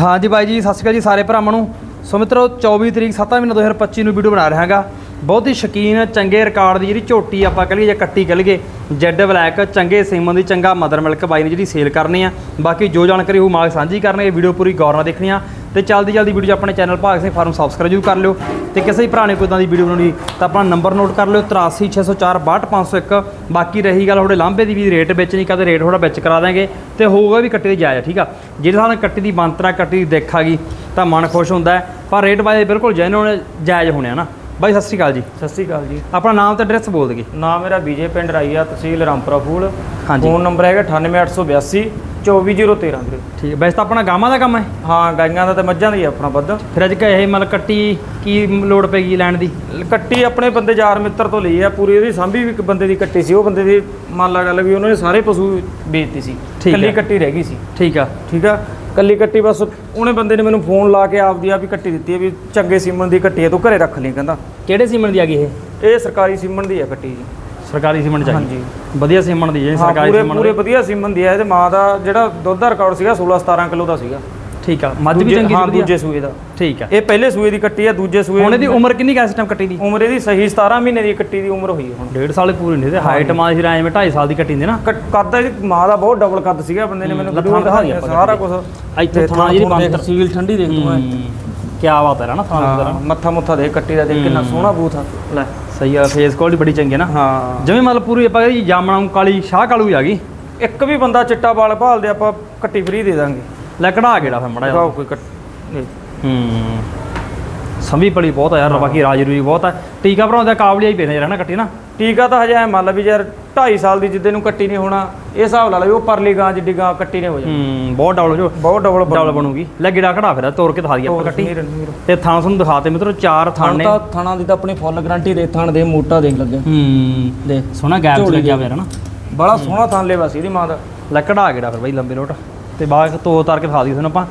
ਹਾਂਜੀ ਬਾਈ ਜੀ, ਸਤਿ ਸ਼੍ਰੀ ਅਕਾਲ ਜੀ ਸਾਰੇ ਭਰਾਵਾਂ ਨੂੰ। ਸੋ ਮਿੱਤਰੋ 24 ਤਰੀਕ 7 ਮਹੀਨਾ 2025 ਨੂੰ ਵੀਡੀਓ ਬਣਾ ਰਿਹਾ ਹਾਂਗਾ। ਬਹੁਤ ਹੀ ਸ਼ਕੀਨ, ਚੰਗੇ ਰਿਕਾਰਡ ਦੀ ਜਿਹੜੀ ਝੋਟੀ ਆਪਾਂ ਕਹ ਲਈਏ ਜਾਂ ਕੱਟੀ ਕਹ ਲਈਏ ਜੈਡ ਬਲੈਕ ਚੰਗੇ ਸੀਮਨ ਦੀ, ਚੰਗਾ ਮਦਰ ਮਿਲਕ ਬਾਈ ਨੇ ਜਿਹੜੀ ਸੇਲ ਕਰਨੀ ਆ। ਬਾਕੀ ਜੋ ਜਾਣਕਾਰੀ ਉਹ ਮਾਗ ਸਾਂਝੀ ਕਰਨਗੇ ਵੀਡੀਓ ਪੂਰੀ ਗੌਰ ਨਾਲ ਦੇਖਣੀ ਆ। ਤੇ ਜਲਦੀ ਜਲਦੀ ਵੀਡੀਓ ਆਪਣੇ ਚੈਨਲ ਭਾਗ ਸਿੰਘ ਫਾਰਮ ਸਬਸਕ੍ਰਾਈਬ ਜ਼ਰੂਰ ਕਰ ਲਿਓ। ਤੇ ਕਿਸੇ ਵੀ ਭਰਾ ਨੇ ਕੋਈ ਇਦਾਂ ਦੀ ਵੀਡੀਓ ਬਣਾਉਣੀ ਤਾਂ ਆਪਣਾ ਨੰਬਰ ਨੋਟ ਕਰ ਲਿਓ 8360462501 ਬਾਕੀ ਰਹੀ ਗੱਲ ਥੋੜੇ ਲਾਂਬੇ ਦੀ ਵੀ ਰੇਟ ਵਿੱਚ ਨਹੀਂ ਕਦੇ ਰੇਟ ਥੋੜਾ ਵਿੱਚ ਕਰਾ ਦਾਂਗੇ ਤੇ ਹੋਊਗਾ ਵੀ ਕੱਟੀ ਦੀ ਜਾਇਜ਼ ਆ, ਠੀਕ ਆ? ਜਿਹੜੇ ਸਾਨੂੰ ਕੱਟੀ ਦੀ ਬੰਤਰਾ ਕੱਟੀ ਦੀ ਦੇਖ ਆ ਗਈ ਤਾਂ ਮਨ ਖੁਸ਼ ਹੁੰਦਾ ਪਰ ਰੇਟ ਬਾਈ ਬਿਲਕੁਲ ਜੈਨੂਨ ਜਾਇਜ਼ ਹੋਣੇ ਨਾ। ਬਾਈ ਸਤਿ ਸ਼੍ਰੀ ਅਕਾਲ ਜੀ। ਸਤਿ ਸ਼੍ਰੀ ਅਕਾਲ ਜੀ। ਆਪਣਾ ਨਾਮ ਤੇ ਐਡਰੈਸ ਬੋਲ ਦਗੇ ਨਾਮ ਮੇਰਾ ਵਿਜੇ ਪਿੰਡ ਰਾਈਆ ਤਹਿਸੀਲ ਰਾਮਪੁਰਾ ਫੂਲ। ਹਾਂਜੀ। ਫੋਨ ਨੰਬਰ ਹੈਗਾ 98882 24013 ਵੀਰੇ। ਠੀਕ ਹੈ ਵੈਸੇ ਤਾਂ ਆਪਣਾ ਗਾਵਾਂ ਦਾ ਕੰਮ ਹੈ? ਹਾਂ ਗਾਈਆਂ ਦਾ ਤੇ ਮੱਝਾਂ ਦਾ ਹੀ ਆਪਣਾ ਬੱਦ ਫਿਰ ਅੱਜ ਕਹੇ ਇਹ ਮਤਲਬ ਕੱਟੀ ਕੀ ਲੋੜ ਪੈਗੀ ਲੈਣ ਦੀ? ਕੱਟੀ ਆਪਣੇ ਬੰਦੇ ਯਾਰ ਮਿੱਤਰ ਤੋਂ ਲਈ ਆ ਪੂਰੀ ਉਹਦੀ ਸਾਂਭੀ ਵੀ ਇੱਕ ਬੰਦੇ ਦੀ ਕੱਟੀ ਸੀ ਉਹ ਬੰਦੇ ਦੀ ਮੰਨ ਲਾ ਗੱਲ ਵੀ ਉਹਨਾਂ ਨੇ ਸਾਰੇ ਪਸ਼ੂ ਵੇਚਤੀ ਸੀ ਠੀਕ ਕੱਲੀ ਹੈ। ਕੱਟੀ ਰਹਿ ਗਈ ਸੀ। ਠੀਕ ਆ। ਠੀਕ ਆ? ਕੱਲੀ ਕੱਟੀ ਬਸ ਉਹਨੇ ਬੰਦੇ ਨੇ ਮੈਨੂੰ ਫੋਨ ਲਾ ਕੇ ਆਪਦੀ ਕੱਟੀ ਦਿੱਤੀ ਹੈ ਵੀ ਚੰਗੇ ਸੀਮਨ ਦੀ ਕੱਟੀ ਹੈ ਤੂੰ ਘਰੇ ਰੱਖ ਲਈ ਕਹਿੰਦਾ। ਕਿਹੜੇ ਸੀਮਨ ਦੀ ਆ ਗਈ ਇਹ? ਇਹ ਸਰਕਾਰੀ ਸੀਮਨ ਦੀ ਹੈ ਕੱਟੀ ਜੀ। ਸਰਕਾਰੀ ਸੀਮਨ ਚਾਹੀਦੀ। ਹਾਂਜੀ। ਵਧੀਆ ਸੀਮਨ ਦੀ ਜਿਹੜੀ ਹਾਂ ਸਰਕਾਰੀ ਪੂਰੇ ਪੂਰੇ ਵਧੀਆ ਸੀਮਨ ਦੀ ਹੈ ਇਹਦੇ ਮਾਂ ਦਾ ਜਿਹੜਾ ਦੁੱਧ ਦਾ ਰਿਕਾਰਡ ਸੀਗਾ 16 17 ਕਿਲੋ ਦਾ ਸੀਗਾ। ਠੀਕ ਆ ਮੱਝ ਵੀ ਦੂਜੇ- ਚੰਗੀ ਹਾਂ ਦੂਜੇ ਸੂਏ ਦਾ। ਠੀਕ ਆ। ਇਹ ਪਹਿਲੇ ਸੂਏ ਦੀ ਕੱਟੀ ਹੈ ਦੂਜੇ ਸੂਏ ਹੁਣ ਇਹਦੀ ਉਮਰ ਕਿੰਨੀ ਕਾ ਸਿਸਟਮ ਕੱਟੀ ਦੀ? ਉਮਰ ਇਹਦੀ ਸਹੀ 17 ਮਹੀਨੇ ਦੀ ਕੱਟੀ ਦੀ ਉਮਰ ਹੋਈ ਹੈ ਹੁਣ। ਡੇਢ ਸਾਲ ਪੂਰੀ ਨਹੀਂ ਤੇ ਹਾਈਟ ਮਾਂ ਦੀ ਐਵੇਂ 2.5 ਸਾਲ ਦੀ ਕੱਟੀ ਹੁੰਦੀ ਨਾ। ਕੱਟ- ਕੱਦ ਇਹਦੀ ਮਾਂ ਦਾ ਬਹੁਤ ਡਬਲ ਕੱਦ ਸੀਗਾ ਬੰਦੇ ਨੇ ਮੈਨੂੰ ਆਪਾਂ ਸਾਰਾ ਕੁਝ ਇੱਥੇ ਥਾਂ ਜਿਹੜੀ ਬੰਦ ਸੀਲ ਠੰਡੀ ਦੇਖ ਤੂੰ ਕੀ ਬਾਤ ਹੈ ਨਾ ਦੀ ਹਾਂ ਮੱਥਾ ਮੁੱਥਾ ਦੇਖ ਕੱਟੀ ਦਾ ਦੇਖ ਕਿੰਨਾ ਸੋਹਣਾ ਬੂਥ ਆ। ਲੈ। ਸਹੀ ਆ ਫੇਸ ਕੁਆਲਿਟੀ ਬੜੀ ਚੰਗੀ ਹੈ ਨਾ। ਹਾਂ। ਜਿਵੇਂ ਮਤਲਬ ਪੂਰੀ ਆਪਾਂ ਕਹਿੰਦੇ ਜਾਮਣਾ ਕਾਲੀ ਸ਼ਾਹ ਕਾਲੂ ਹੀ ਆ ਗਈ। ਇੱਕ ਵੀ ਬੰਦਾ ਚਿੱਟਾ ਵਾਲ ਭਾਲਦੇ ਆਪਾਂ ਕੱਟੀ ਫਰੀ ਦੇ ਦਾਂਗੇ। ਲੈ ਕਢਾ ਕਿਹੜਾ ਫਿਰ ਮੜਾ ਦਿਖਾਓ ਕੋਈ ਕੱਟ। ਹੂੰ। ਸੰਭੀ ਪਲੀ ਬਹੁਤ ਆ ਯਾਰ ਬਾਕੀ ਰਾਜਰੂ ਵੀ ਬਹੁਤ ਆ। ਟੀਕਾ ਭਰਾਉਂਦਾ ਕਾਬਲੀਆ ਹੀ ਪੈਣਾ ਯਾਰ ਨਾ ਕੱਟੀ ਨਾ ਟੀਕਾ ਤਾਂ ਹਜੇ ਐ ਮੰਨ ਲਾ ਵੀ ਯਾਰ 2.5 ਸਾਲ ਦੀ ਜਿੱਦੇ ਨੂੰ ਕੱਟੀ ਨਹੀਂ ਹੋਣਾ ਇਹ ਹਿਸਾਬ ਲਾ ਵੀ ਉਹ ਪਰਲੀ ਗਾਂ ਜਿੱਡੀ ਗਾਂ ਕੱਟੀ ਨੇ ਹੋ ਜਾਣਾ। ਹੂੰ ਬਹੁਤ ਡਬਲ ਜੋ ਬਹੁਤ ਡਬਲ ਡਬਲ ਬਣੂਗੀ। ਲੈ ਗਿੜਾ ਕਢਾ ਫਿਰ ਤੋੜ ਕੇ ਦਿਖਾ ਦਈਏ ਆਪਾਂ ਕੱਟੀ। ਤੇ ਥਾਂ ਤੁਹਾਨੂੰ ਦਿਖਾਤੇ ਮਿੱਤਰੋ ਚਾਰ ਥਾਂ ਨੇ। ਤਾਂ ਥਾਣਾ ਦੀ ਤਾਂ ਆਪਣੀ ਫੁੱਲ ਗਾਰੰਟੀ ਦੇ ਥਾਣ ਦੇ ਮੋਟਾ ਦੇਖ ਲੱਗੇ ਹੂੰ ਦੇਖ ਸੋਹਣਾ ਗੈਪ ਲੱਗਿਆ ਹੋਇਆ ਨਾ। ਬੜਾ ਸੋਹਣਾ ਥਾਂ ਲੈਵਾ ਸੀ ਇਹਦੀ ਮਾਂ ਦਾ। ਲੈ ਕਢਾ ਗਿੜਾ ਫਿਰ ਬਈ ਲੰਬੇ ਲੋਟ ਤੇ ਬਾਅਦ ਤੋ ਉਤਾਰ ਕੇ ਦਿਖਾ ਦਈਏ ਤੁਹਾਨੂੰ ਆਪਾਂ।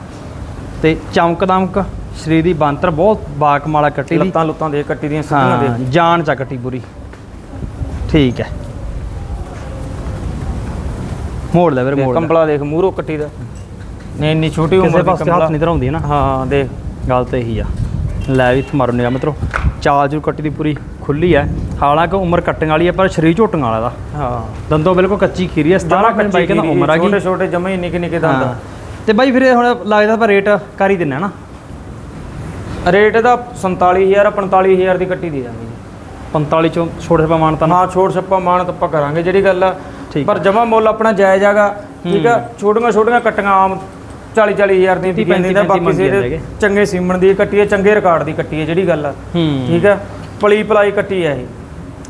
ਤੇ ਚਮਕ ਦਮਕ ਸਰੀਰ ਦੀ ਬਾਂਤਰ ਬਹੁਤ ਬਾਕਮਾਲਾ ਕੱਟੀ ਦੀ। ਲੱਤਾਂ ਲੁੱਤਾਂ ਦੇ ਕੱਟੀ ਦੀਆਂ ਸਿੱਧੀਆਂ ਦੇ ਜਾਨ ਚਾ ਕੱਟੀ ਪੂਰੀ। ਠੀਕ ਹੈ। ਮੋੜ ਲੈ ਵੀਰੇ ਮੋੜ ਲੈ। ਕੰਬਲਾ ਦੇਖ ਮੂਹਰੋਂ ਕੱਟੀ ਦਾ। ਨੇ ਇੰਨੀ ਛੋਟੀ ਉਮਰ ਦੀ ਪਾਸੇ ਹੱਥ ਕੰਬਲਾ ਨਹੀਂ ਧਰਾਉਂਦੀ ਨਾ। ਹਾਂ ਦੇਖ। ਗੱਲ ਤੇ ਇਹੀ ਆ। ਲੈ ਵੀ ਮਾਰੋ ਨਿਗਾ ਮਿੱਤਰੋ। ਚਾਲ ਜੂ ਕੱਟੀ ਦੀ ਪੂਰੀ ਖੁੱਲੀ ਹੈ। ਹਾਲਾਂਕਿ ਉਮਰ ਕੱਟਣ ਵਾਲੀ ਹੈ ਪਰ ਸਰੀਰ ਝੋਟਣ ਵਾਲਾ ਦਾ ਹਾਂ। ਦੰਦੋਂ ਬਿਲਕੁਲ ਕੱਚੀ ਖੀਰੀ ਹੈ 17 ਮਿੰਟ ਬਾਈ ਕਹਿੰਦਾ ਉਮਰ ਆ ਛੋਟੇ ਗਈ। ਛੋਟੇ ਜਮੇ ਹੀ ਨਿੱਕੇ ਨਿੱਕੇ ਦੰਦ ਹਾਂ। ਤੇ ਬਾਈ ਫਿਰ ਇਹ ਹੁਣ ਲੱਗਦਾ ਆਪਾਂ ਰੇਟ ਕਰ ਹੀ ਦਿੰਨਾ ਨਾ। ਰੇਟ ਇਹਦਾ 47000 45000 ਦੀ ਕੱਟੀ ਦੇ ਦਾਂਗੇ ਜੀ। 45 ਚੋਂ ਛੋਟੇ ਪਮਾਨ ਤਾਂ ਹਾਂ ਛੋੜ ਛੱਪਾ ਮਾਨ ਤਾਂ ਆਪਾਂ ਕਰਾਂਗੇ ਜਿਹੜੀ ਗੱਲ ਆ। ਠੀਕ ਪਰ ਜਮਾ ਮੁੱਲ ਆਪਣਾ ਜਾਇਜ਼ ਹੈਗਾ ਠੀਕ ਆ? ਛੋਟੀਆਂ ਛੋਟੀਆਂ ਕੱਟੀਆਂ ਆਮ 40 40000 ਦੀ ਤੀਹ, ਜਾਂਦੀ ਪੈਂਤੀ, ਤਾਂ ਪੈਂਤੀ ਬਾਕੀ ਸਿਰੇ ਜਾਂਦੇ ਚੰਗੇ ਸੀਮਣ ਦੀ ਕੱਟੀ ਹੈ ਚੰਗੇ ਰਿਕਾਰਡ ਦੀ ਕੱਟੀ ਹੈ ਜਿਹੜੀ ਗੱਲ ਆ। ਹੂੰ। ਠੀਕ ਆ? ਪਲੀ ਪਲਾਈ ਕੱਟੀ ਹੈ ਇਹ।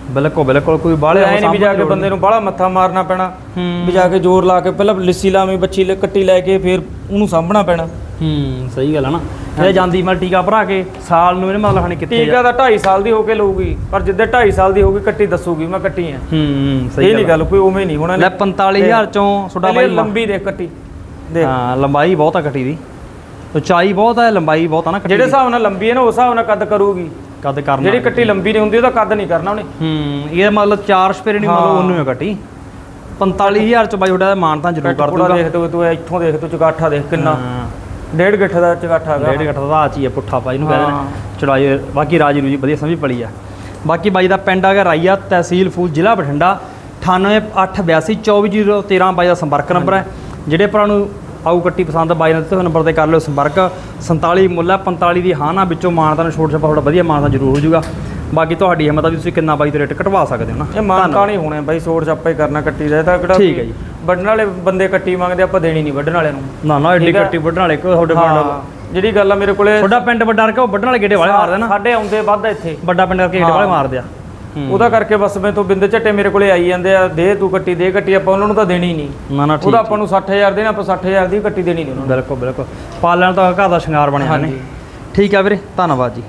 ਬਿਲਕੁਲ ਬਿਲਕੁਲ ਕੋਈ ਬਾਹਲੇ ਐ ਨਹੀਂ ਵੀ ਜਾ ਕੇ ਬੰਦੇ ਨੂੰ ਬਾਹਲਾ ਮੱਥਾ ਮਾਰਨਾ ਪੈਣਾ ਹੂੰ। ਵੀ ਜਾ ਕੇ ਜ਼ੋਰ ਲਾ ਕੇ ਪਹਿਲਾਂ ਲਿੱਸੀ ਲਾਵੀਂ ਬੱਚੀ ਲੈ- ਕੱਟੀ ਲੈ ਕੇ ਫਿਰ ਉਹਨੂੰ ਸਾਂਭਣਾ ਪੈਣਾ। ਹੂੰ ਸਹੀ ਗੱਲ ਹੈ ਨਾ। ਇਹ ਜਾਂਦੀ ਮੈਂ ਟੀਕਾ ਭਰਾ ਕੇ ਸਾਲ ਨੂੰ ਇਹਨੇ ਮਤਲਬ ਖਾਣੇ ਕਿੱਥੇ ਟੀਕਾ ਤਾਂ 2.5 ਸਾਲ ਦੀ ਹੋ ਕੇ ਲਊਗੀ ਪਰ ਜਿੱਦੇ 2.5 ਸਾਲ ਦੀ ਹੋਊਗੀ ਕੱਟੀ ਦੱਸੂਗੀ ਮੈਂ ਕੱਟੀ ਆ। ਹੂੰ ਸਹੀ ਇਹ ਨਹੀਂ ਗੱਲ ਕੋਈ ਉਵੇਂ ਨਹੀਂ ਹੋਣਾ ਲੈ 45000 ਚੋਂ ਛੋਟਾ ਬਾਈ ਲੰਬੀ ਦੇ ਕੱਟੀ ਦੇਖ। ਹਾਂ ਲੰਬਾਈ ਬਹੁਤ ਆ ਕੱਟੀ ਦੀ। ਉਚਾਈ ਬਹੁਤ ਹੈ ਲੰਬਾਈ ਬਹੁਤ ਆ ਨਾ ਕੱਟੀ ਜਿਹੜੇ। ਹਿਸਾਬ ਨਾਲ ਲੰਬੀ ਹੈ ਨਾ ਉਸ ਹਿਸਾਬ ਨਾਲ ਕੱਦ ਕਰੂਗੀ। ਕੱਦ ਕਰਨਾ ਜਿਹੜੀ ਕੱਟੀ ਲੰਬੀ ਨਹੀਂ ਹੁੰਦੀ ਉਹਦਾ ਕੱਦ ਨਹੀਂ ਕਰਨਾ ਉਹਨੇ। ਹੂੰ ਇਹ ਮਤਲਬ ਚਾਰ ਸਪੇਰੇ ਨਹੀਂ ਮਤਲਬ। ਉਹਨੂੰ ਹੈ ਕੱਟੀ। 45000 ਚ ਬਾਈ ਉਹਦਾ ਮਾਨ ਤਾਂ ਜ਼ਰੂਰ ਕਰ ਦੂਗਾ ਦੇਖ ਤੂੰ ਤੂੰ ਇੱਥੋਂ ਦੇਖ ਤੂੰ ਚਗਾਠਾ ਦੇਖ ਕਿੰਨਾ। ਡੇਢ ਗਿੱਠ ਦਾ ਚਗਾਠਾ ਹੈਗਾ। ਡੇਢ ਘੱਟ ਦਾ ਆ ਚੀ ਹੈ ਪੁੱਠਾ ਪਾਈ ਨੂੰ ਕਹਿੰਦੇ। ਨੇ ਚੜਾਈ ਬਾਕੀ ਰਾਜੀ ਰੂਜੀ ਵਧੀਆ ਸਮਝ ਪਲੀ ਆ। ਬਾਕੀ ਬਾਈ ਦਾ ਪਿੰਡ ਹੈਗਾ ਰਾਈਆ ਤਹਿਸੀਲ ਫੂਲ ਜ਼ਿਲ੍ਹਾ ਬਠਿੰਡਾ। 9882240013 ਬਾਈ ਦਾ ਸੰਪਰਕ ਨੰਬਰ ਹੈ। ਜਿਹੜੇ ਭਰਾ ਨੂੰ ਆਊ ਕੱਟੀ ਪਸੰਦ ਬਾਈ ਨਾਲ ਦਿੱਤੇ ਹੋਏ ਨੰਬਰ ਤੇ ਕਰ ਲਿਓ ਸੰਪਰਕ। 47 ਮੁੱਲ ਹੈ 45 ਦੀ ਹਾਂ ਨਾ ਵਿੱਚੋਂ ਮਾਨਤਾ ਨੂੰ ਛੋਟ ਛਪਾ ਥੋੜਾ ਵਧੀਆ ਮਾਨਤਾ ਜ਼ਰੂਰ ਹੋ ਜਾਊਗਾ। ਬਾਕੀ ਤੁਹਾਡੀ ਹਿੰਮਤ ਆ ਵੀ ਤੁਸੀਂ ਕਿੰਨਾ ਬਾਈ ਤੋਂ ਰੇਟ ਕਟਵਾ ਸਕਦੇ ਹੋ ਨਾ। ਇਹ ਮਾਨਤਾ ਨਹੀਂ ਹੋਣੇ ਬਾਈ ਸੋੜ ਛਾਪਾ ਹੀ ਕਰਨਾ ਕੱਟੀ ਦਾ ਤਾਂ ਕਿਹੜਾ ਠੀਕ ਹੈ ਜੀ। ਵੱਢਣ ਵਾਲੇ ਬੰਦੇ ਕੱਟੀ ਮੰਗਦੇ ਆਪਾਂ ਦੇਣੀ ਨਹੀਂ ਵੱਢਣ ਵਾਲਿਆਂ ਨੂੰ। ਨਾ ਨਾ ਐਡੀ। ਕੱਟੀ ਵੱਢਣ ਵਾਲੇ ਕੋ ਤੁਹਾਡੇ ਪਿੰਡ ਜਿਹੜੀ ਗੱਲ ਆ ਮੇਰੇ ਕੋਲੇ ਤੁਹਾਡਾ ਪਿੰਡ ਵੱਡਾ ਕਰਕੇ ਉਹ ਵੱਢਣ ਵਾਲੇ ਗੇੜੇ ਵਾਲੇ ਮਾਰਦੇ ਨਾ। ਸਾਡੇ ਆਉਂਦੇ ਵੱਧ ਇੱਥੇ। ਵੱਡਾ ਪਿੰਡ ਕਰਕੇ ਗੇੜੇ ਵਾਲੇ। ਮਾਰਦੇ ਆ। ਉਹਦਾ ਕਰਕੇ ਬਸ ਮੈਂ ਤੋਂ ਬਿੰਦ ਝੱਟੇ ਮੇਰੇ ਕੋਲੇ ਆਈ ਜਾਂਦੇ ਆ ਦੇ ਤੂੰ ਕੱਟੀ ਦੇ ਕੱਟੀ ਆਪਾਂ ਉਹਨਾਂ ਨੂੰ ਤਾਂ ਦੇਣੀ ਨਹੀਂ। ਨਾ ਨਾ ਠੀਕ। ਉਹਦਾ ਆਪਾਂ ਨੂੰ 60000 ਦੇਣਾ ਆਪਾਂ 60000 ਦੀ ਕੱਟੀ ਦੇਣੀ ਨਹੀਂ ਉਹਨਾਂ ਨੂੰ। ਬਿਲਕੁਲ ਬਿਲਕੁਲ। ਪਾਲਣ ਤਾਂ ਘਰ ਦਾ ਸ਼ਿੰਗਾਰ ਬਣਿਆ ਨੇ। ਠੀਕ ਆ ਵੀਰੇ ਧੰਨਵਾਦ ਜੀ।